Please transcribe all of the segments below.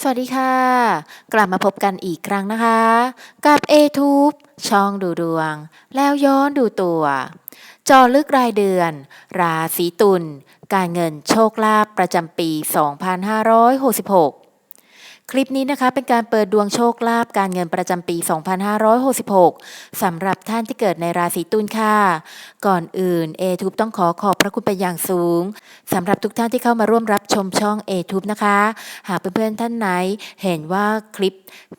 สวัสดีค่ะ กลับมาพบกันอีกครั้งนะคะ กับ A-Tube ช่องดูดวง แล้วย้อนดูตัว จอลึกรายเดือน ราศีตุลการเงินโชคลาภประจำปี 2566 คลิปนี้นะคะเป็นการเปิดดวงโชคลาภการเงินประจำปี 2566 สำหรับท่านที่เกิดในราศีตุลค่ะ ก่อนอื่น a t u b e ต้องขอขอบพระคุณเป็นอย่างสูงสำหรับทุกท่านที่เข้ามาร่วมรับชมช่อง a t u b e นะคะ หากเพื่อนๆท่านไหนเห็นว่าคลิป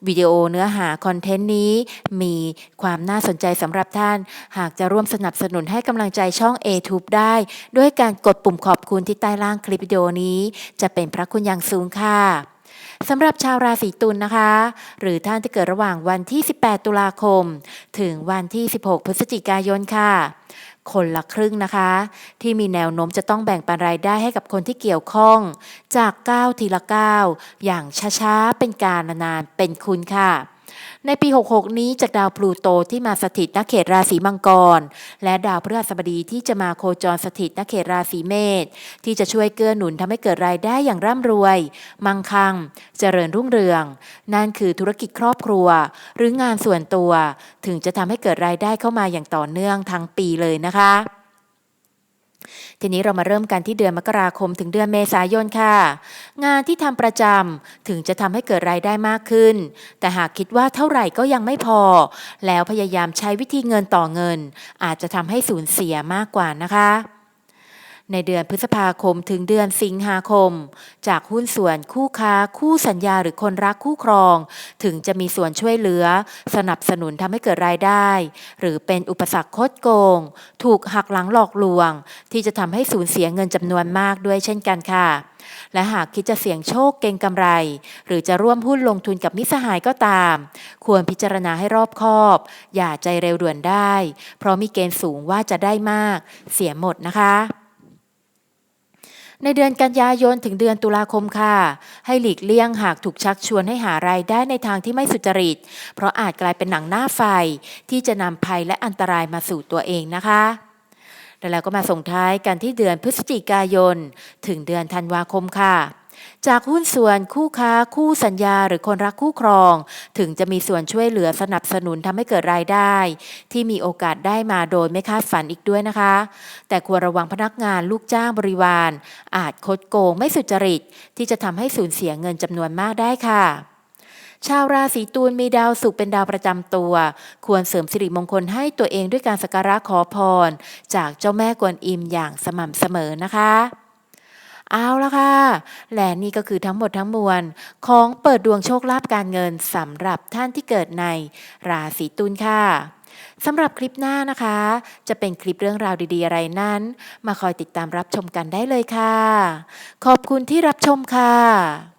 วิดีโอเนื้อหาคอนเทนต์นี้ มีความน่าสนใจสำหรับท่าน หากจะร่วมสนับสนุนให้กำลังใจช่อง a t u b e ได้ ด้วยการกดปุ่มขอบคุณที่ใต้ล่างคลิปวิดีโอนี้ จะเป็นพระคุณอย่างสูงค่ะ สำหรับชาวราศีตุลนะคะ หรือท่านที่เกิดระหว่างวันที่ 18 ตุลาคม ถึงวันที่ 16 พฤศจิกายนค่ะคนละครึ่งนะคะ ที่มีแนวโน้มจะต้องแบ่งปันรายได้ให้กับคนที่เกี่ยวข้อง จากก้าวทีละก้าวอย่างช้าๆ เป็นการนานๆเป็นคุณค่ะ ในปี 66 นี้จากดาวพลูโตที่มาสถิตณเขตราศีมังกร และดาวพฤหัสบดีที่จะมาโคจรสถิตณเขตราศีเมษที่จะช่วยเกื้อหนุนทำให้เกิดรายได้อย่างร่ำรวย มั่งคั่ง เจริญรุ่งเรือง นั่นคือธุรกิจครอบครัว หรืองานส่วนตัว ถึงจะทำให้เกิดรายได้เข้ามาอย่างต่อเนื่องทั้งปีเลยนะคะ ทีนี้เรามาเริ่มกันที่เดือนมกราคมถึงเดือนเมษายนค่ะ งานที่ทำประจำถึงจะทำให้เกิดรายได้มากขึ้น แต่หากคิดว่าเท่าไหร่ก็ยังไม่พอ แล้วพยายามใช้วิธีเงินต่อเงิน อาจจะทำให้สูญเสียมากกว่านะคะ ในเดือนพฤษภาคมถึงเดือนสิงหาคม จากหุ้นส่วนคู่ค้าคู่สัญญาหรือคนรักคู่ครอง ถึงจะมีส่วนช่วยเหลือ สนับสนุนทำให้เกิดรายได้ หรือเป็นอุปสรรคคดโกง ถูกหักหลังหลอกลวง ที่จะทำให้สูญเสียเงินจำนวนมากด้วยเช่นกันค่ะและหากคิดจะเสี่ยงโชคเก่งกำไร หรือจะร่วมหุ้นลงทุนกับมิสหายก็ตาม ควรพิจารณาให้รอบคอบ อย่าใจเร็วด่วนได้ เพราะมีเกณฑ์สูงว่าจะได้มาก เสียหมดนะคะ ในเดือนกันยายนถึงเดือนตุลาคมค่ะ ให้หลีกเลี่ยงหากถูกชักชวนให้หารายได้ในทางที่ไม่สุจริต เพราะอาจกลายเป็นหนังหน้าไฟ ที่จะนำภัยและอันตรายมาสู่ตัวเองนะคะแล้วก็มาส่งท้ายกันที่เดือนพฤศจิกายน ถึงเดือนธันวาคมค่ะ จากหุ้นส่วนคู่ค้าคู่สัญญาหรือคนรักคู่ครอง ถึงจะมีส่วนช่วยเหลือสนับสนุนทำให้เกิดรายได้ ที่มีโอกาสได้มาโดยไม่คาดฝันอีกด้วยนะคะ แต่ควรระวังพนักงานลูกจ้างบริวาร อาจคดโกงไม่สุจริต ที่จะทำให้สูญเสียเงินจำนวนมากได้ค่ะชาวราศีตุลมีดาวศุกร์เป็นดาวประจำตัว ควรเสริมสิริมงคลให้ตัวเองด้วยการสักการะขอพร จากเจ้าแม่กวนอิมอย่างสม่ำเสมอนะคะ เอาละค่ะ และนี่ก็คือทั้งหมดทั้งมวล ของเปิดดวงโชคลาภการเงินสำหรับท่านที่เกิดในราศีตุลค่ะสำหรับคลิปหน้านะคะ จะเป็นคลิปเรื่องราวดีๆอะไรนั้น มาคอยติดตามรับชมกันได้เลยค่ะ ขอบคุณที่รับชมค่ะ